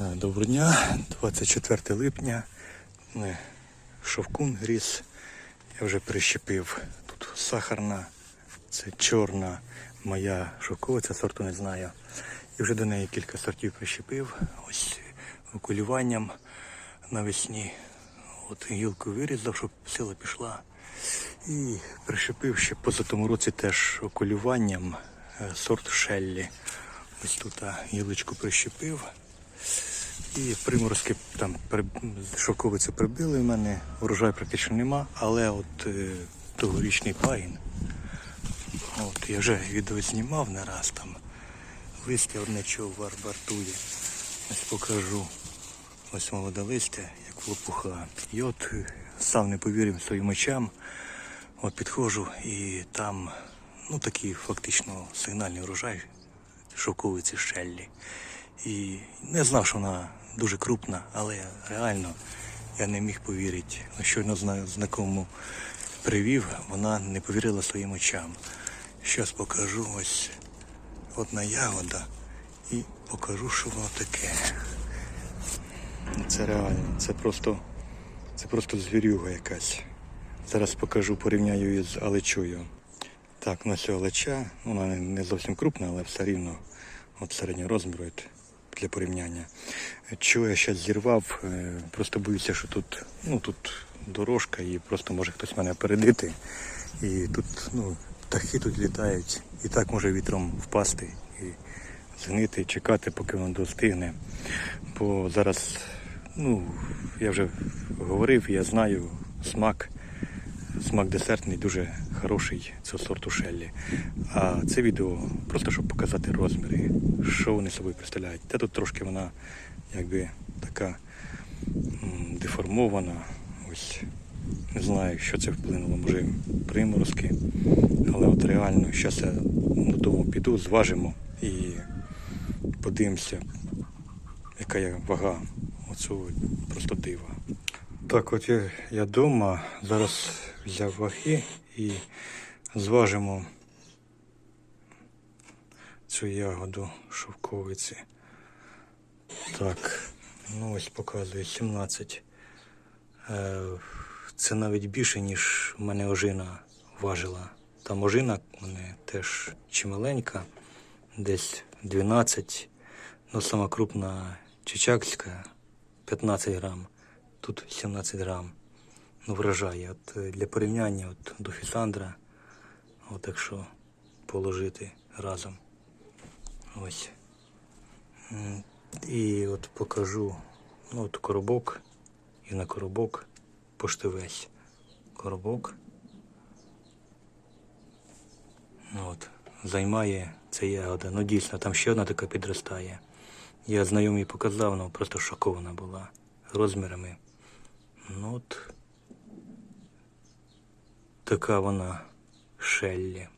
Е, Доброго дня, 24 липня. Е, Шовкун ріс. Я вже прищепив. Тут сахарна, це чорна моя шовковиця, сорту не знаю. І вже до неї кілька сортів прищепив. Ось окулюванням навесні. От гілку вирізав, щоб сила пішла. І прищепив ще поза тому році теж окулюванням е, сорт Шеллі. Ось тут гілочку прищепив. І приморозки там шовковицю прибили в мене, урожаю практично нема, але от е, тогорічний пагін. От я вже відео знімав не раз там. Листя одне чого вар вартує. Ось покажу. Ось молоде листя, як лопуха. І от е, сам не повірив своїм очам. От підходжу і там ну такий фактично сигнальний урожай шовковиці Шеллі. І не знав, що вона дуже крупна, але реально я не міг повірити. Ну, Щойно зна- знакомому привів, вона не повірила своїм очам. Щас покажу ось одна ягода і покажу, що воно таке. Це реально, це просто, це просто звірюга якась. Зараз покажу, порівняю її з алечою. Так, ну ось алеча, вона не- зовсім крупна, але все рівно от середнього розміру для порівняння. Чого я зараз зірвав, е, просто боюся, що тут, ну, тут дорожка і просто може хтось мене опередити. І тут ну, птахи тут літають, і так може вітром впасти і згнити, чекати, поки воно достигне. Бо зараз, ну, я вже говорив, я знаю смак. Смак десертний дуже хороший цього сорту Шеллі. А це відео просто щоб показати розміри, що вони собою представляють. Та тут трошки вона якби така деформована. Ось не знаю, що це вплинуло, може приморозки. Але от реально, зараз я додому піду, зважимо і подивимося, яка є вага оцього просто дива. Так, от я, я вдома, зараз взяв ваги і зважимо цю ягоду шовковиці. Так, ну ось показує 17. Е, Це навіть більше, ніж в мене ожина важила. Там ожина в мене теж чималенька, десь 12. Ну, сама крупна чичакська 15 грам. Тут 17 грам. Ну, вражає. От е, для порівняння от, до Фісандра, от якщо положити разом. Ось. І от покажу ну, от коробок і на коробок пошти весь. Коробок. Ну, от, займає ця ягода. Ну дійсно, там ще одна така підростає. Я знайомий показав, вона просто шокована була розмірами. Ну от така вона Шеллі.